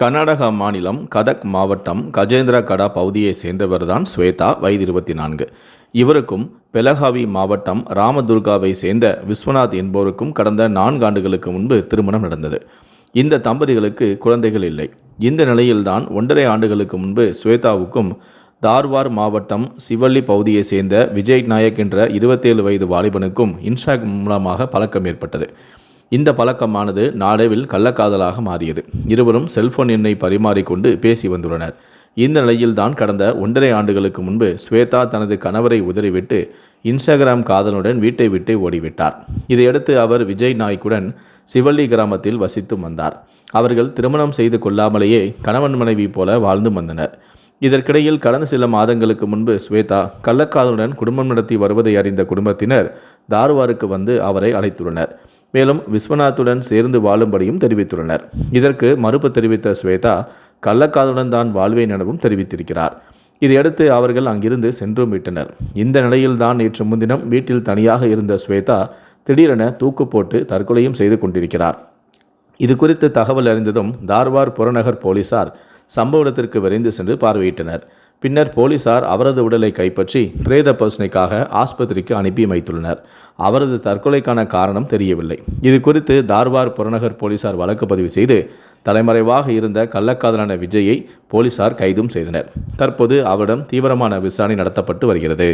கர்நாடகா மாநிலம் கதக் மாவட்டம் கஜேந்திர கடா பகுதியை சேர்ந்தவர்தான் ஸ்வேதா வயது இருபத்தி நான்கு இவருக்கும் பெலகாவி மாவட்டம் ராமதுர்காவை சேர்ந்த விஸ்வநாத் என்போருக்கும் கடந்த நான்கு ஆண்டுகளுக்கு முன்பு திருமணம் நடந்தது. இந்த தம்பதிகளுக்கு குழந்தைகள் இல்லை. இந்த நிலையில்தான் ஒன்றரை ஆண்டுகளுக்கு முன்பு ஸ்வேதாவுக்கும் தார்வார் மாவட்டம் சிவள்ளி பகுதியை சேர்ந்த விஜய் நாயக் என்ற இருபத்தேழு வயது வாலிபனுக்கும் இன்ஸ்டாகிராம் மூலமாக பழக்கம் ஏற்பட்டது. இந்த பழக்கமானது நாளவில் கள்ளக்காதலாக மாறியது. இருவரும் செல்போன் எண்ணை பரிமாறிக்கொண்டு பேசி வந்துள்ளனர். இந்த நிலையில்தான் கடந்த ஒன்றரை ஆண்டுகளுக்கு முன்பு ஸ்வேதா தனது கணவரை உதறிவிட்டு இன்ஸ்டாகிராம் காதலுடன் வீட்டை விட்டு ஓடிவிட்டார். இதையடுத்து அவர் விஜய் நாய்க்குடன் சிவள்ளி கிராமத்தில் வசித்து வந்தார். அவர்கள் திருமணம் செய்து கொள்ளாமலேயே கணவன் மனைவி போல வாழ்ந்து வந்தனர். இதற்கிடையில் கடந்த சில மாதங்களுக்கு முன்பு ஸ்வேதா கள்ளக்காதலுடன் குடும்பம் நடத்தி வருவதை அறிந்த குடும்பத்தினர் தார்வாருக்கு வந்து அவரை அழைத்துள்ளனர். மேலும் விஸ்வநாத்துடன் சேர்ந்து வாழும்படியும் தெரிவித்துள்ளனர். இதற்கு மறுப்பு தெரிவித்த ஸ்வேதா கள்ளக்காதலுடன் தான் வாழ்வேன் எனவும் தெரிவித்திருக்கிறார். இதையடுத்து அவர்கள் அங்கிருந்து சென்றும் விட்டனர். இந்த நிலையில்தான் நேற்று முன்தினம் வீட்டில் தனியாக இருந்த ஸ்வேதா திடீரென தூக்கு போட்டு தற்கொலையும் செய்து கொண்டிருக்கிறார். இது குறித்து தகவல் அறிந்ததும் தார்வார் புறநகர் போலீசார் சம்பவ இடத்திற்கு விரைந்து சென்று பார்வையிட்டனர். பின்னர் போலீசார் அவரது உடலை கைப்பற்றி பிரேத பரிசோதனைக்காக ஆஸ்பத்திரிக்கு அனுப்பி வைத்துள்ளனர். அவரது தற்கொலைக்கான காரணம் தெரியவில்லை. இது குறித்து தார்வார் புறநகர் போலீசார் வழக்கு பதிவு செய்து தலைமறைவாக இருந்த கள்ளக்காதலான விஜயை போலீசார் கைதும் செய்தனர். தற்போது அவரிடம் தீவிரமான விசாரணை நடத்தப்பட்டு வருகிறது.